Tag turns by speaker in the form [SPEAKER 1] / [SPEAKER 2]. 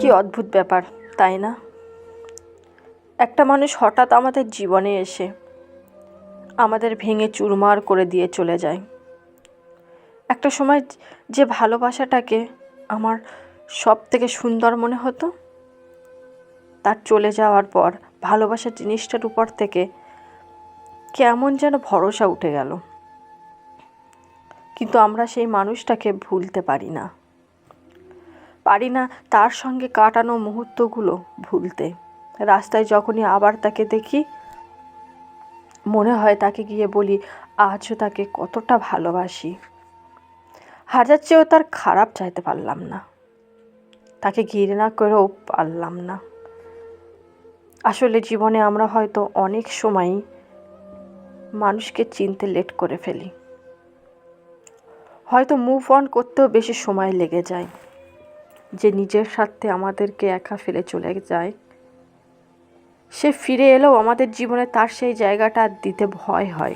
[SPEAKER 1] কি অদ্ভুত ব্যাপার, তাই না? একটা মানুষ হঠাৎ আমাদের জীবনে এসে আমাদের ভেঙে চুরমার করে দিয়ে চলে যায়। একটা সময় যে ভালোবাসাটাকে আমার সব থেকে সুন্দর মনে হতো, তার চলে যাওয়ার পর ভালোবাসা জিনিসটার উপর থেকে কেমন যেন ভরসা উঠে গেল। কিন্তু আমরা সেই মানুষটাকে ভুলতে পারি না। পারি না তার সঙ্গে কাটানো মুহূর্তগুলো ভুলতে। রাস্তায় যখনই আবার তাকে দেখি, মনে হয় তাকে গিয়ে বলি, আজও তাকে কতটা ভালোবাসি। হাজার চেয়েও তার খারাপ চাইতে পারলাম না। তাকে ঘৃণা করেও পারলাম না। আসলে জীবনে আমরা হয়তো অনেক সময়ই মানুষকে চিনতে লেট করে ফেলি। হয়তো মুভ অন করতেও বেশি সময় লেগে যায়। যে নিজের স্বার্থে আমাদেরকে একা ফেলে চলে যায়। সে ফিরে এলেও আমাদের জীবনে তার সেই জায়গাটা দিতে ভয় হয়।